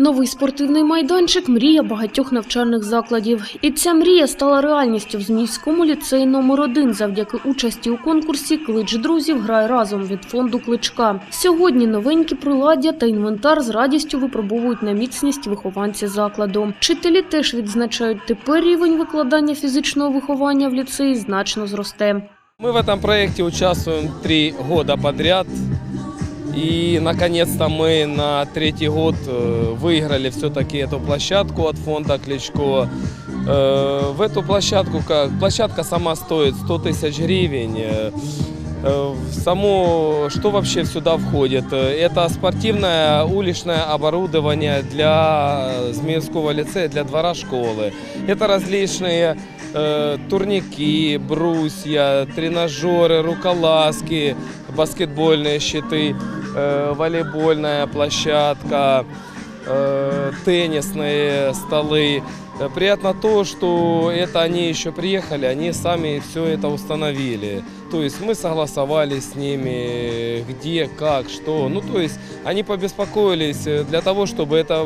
Новий спортивний майданчик мрія багатьох навчальних закладів. І ця мрія стала реальністю в Зміївському ліцеї номер 1 завдяки участі у конкурсі Клич друзів грай разом від фонду Кличка. Сьогодні новенькі приладдя та інвентар з радістю випробовують на міцність вихованці закладу. Вчителі теж відзначають, тепер рівень викладання фізичного виховання в ліцеї значно зросте. Мы в этом проекте участвуем три года подряд. И, наконец-то, мы на третий год э, выиграли все-таки эту площадку от фонда Кличко. Э, В эту площадку, как площадка сама стоит 100 тысяч гривен. Э, Само, что вообще сюда входит? Это спортивное уличное оборудование для Змеевского лицея, для двора школы. Это различные турники, брусья, тренажеры, руколазки, баскетбольные щиты, волейбольная площадка, э, теннисные столы. Э, Приятно то, что это они еще приехали, они сами все это установили. То есть мы согласовали с ними, где, как, что. Ну, то есть они побеспокоились э, для того, чтобы это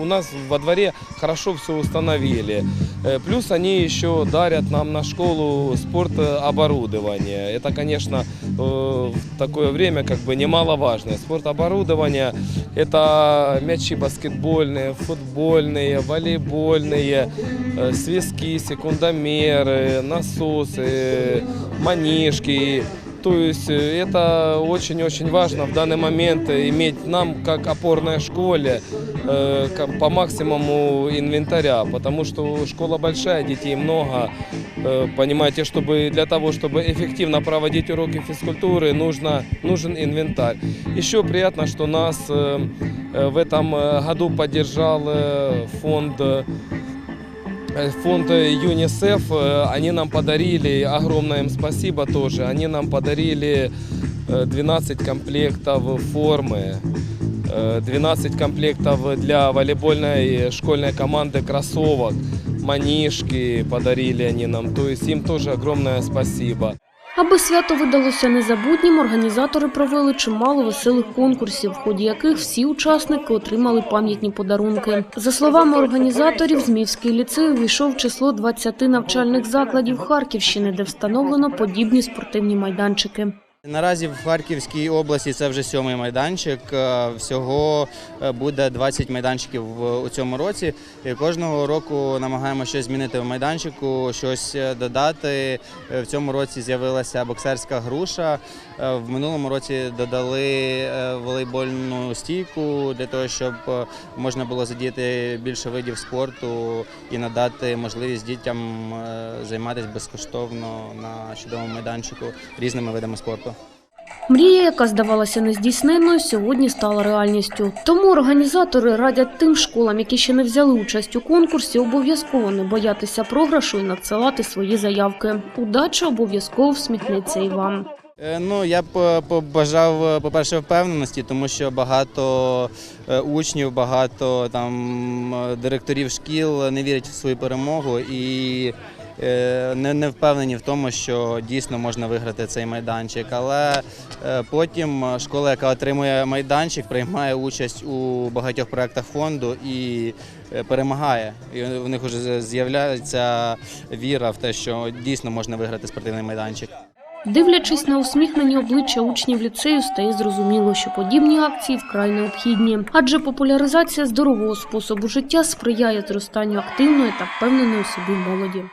у нас во дворе хорошо все установили. Э, Плюс они еще дарят нам на школу спортоборудование. Это, конечно, э, в такое время как бы немаловажное. Спортоборудование – это мячи баскетбольные, футбольные, волейбольные, э, свистки, секундомеры, насосы, манишки. То есть э, это очень-очень важно в данный момент иметь нам, как опорной школе, э, по максимуму инвентаря, потому что школа большая, детей много. Э, Понимаете, чтобы для того, чтобы эффективно проводить уроки физкультуры, нужно, нужен инвентарь. Еще приятно, что нас в этом году поддержал фонд Фонд э, ЮНИСЕФ, э, они нам подарили, огромное им спасибо тоже, они нам подарили э, 12 комплектов формы, э, 12 комплектов для волейбольной школьной команды кроссовок, манишки подарили они нам, то есть им тоже огромное спасибо. Аби свято видалося незабутнім, організатори провели чимало веселих конкурсів, в ході яких всі учасники отримали пам'ятні подарунки. За словами організаторів, Змівський ліцей увійшов в число 20 навчальних закладів Харківщини, де встановлено подібні спортивні майданчики. Наразі в Харківській області це вже сьомий майданчик. Е, Всього е, буде 20 майданчиків у цьому році. І кожного року намагаємося щось змінити в майданчику, щось е, додати. В цьому році з'явилася боксерська груша. В минулому році додали волейбольну стійку для того, щоб можна було задіяти більше видів спорту і надати можливість дітям займатися безкоштовно на чудовому майданчику різними видами спорту. Мрія, яка здавалася нездійсненною, сьогодні стала реальністю. Тому організатори радять тим школам, які ще не взяли участь у конкурсі, обов'язково не боятися програшу і надсилати свої заявки. Удача обов'язково всміхнеться і вам. Е, Ну, я б е, побажав, е, по-перше, впевненості, тому що багато учнів, багато там директорів шкіл не вірять в свою перемогу і не, не впевнені в тому, що дійсно можна виграти цей майданчик. Але е, потім е, школа, яка отримує майданчик, приймає участь у багатьох проєктах фонду і е, перемагає. І у них вже з'являється віра в те, що дійсно можна виграти спортивний майданчик. Дивлячись на усміхнені обличчя учнів ліцею, стає зрозуміло, що подібні акції вкрай необхідні, адже популяризація здорового способу життя сприяє зростанню активної та впевненої у собі молоді.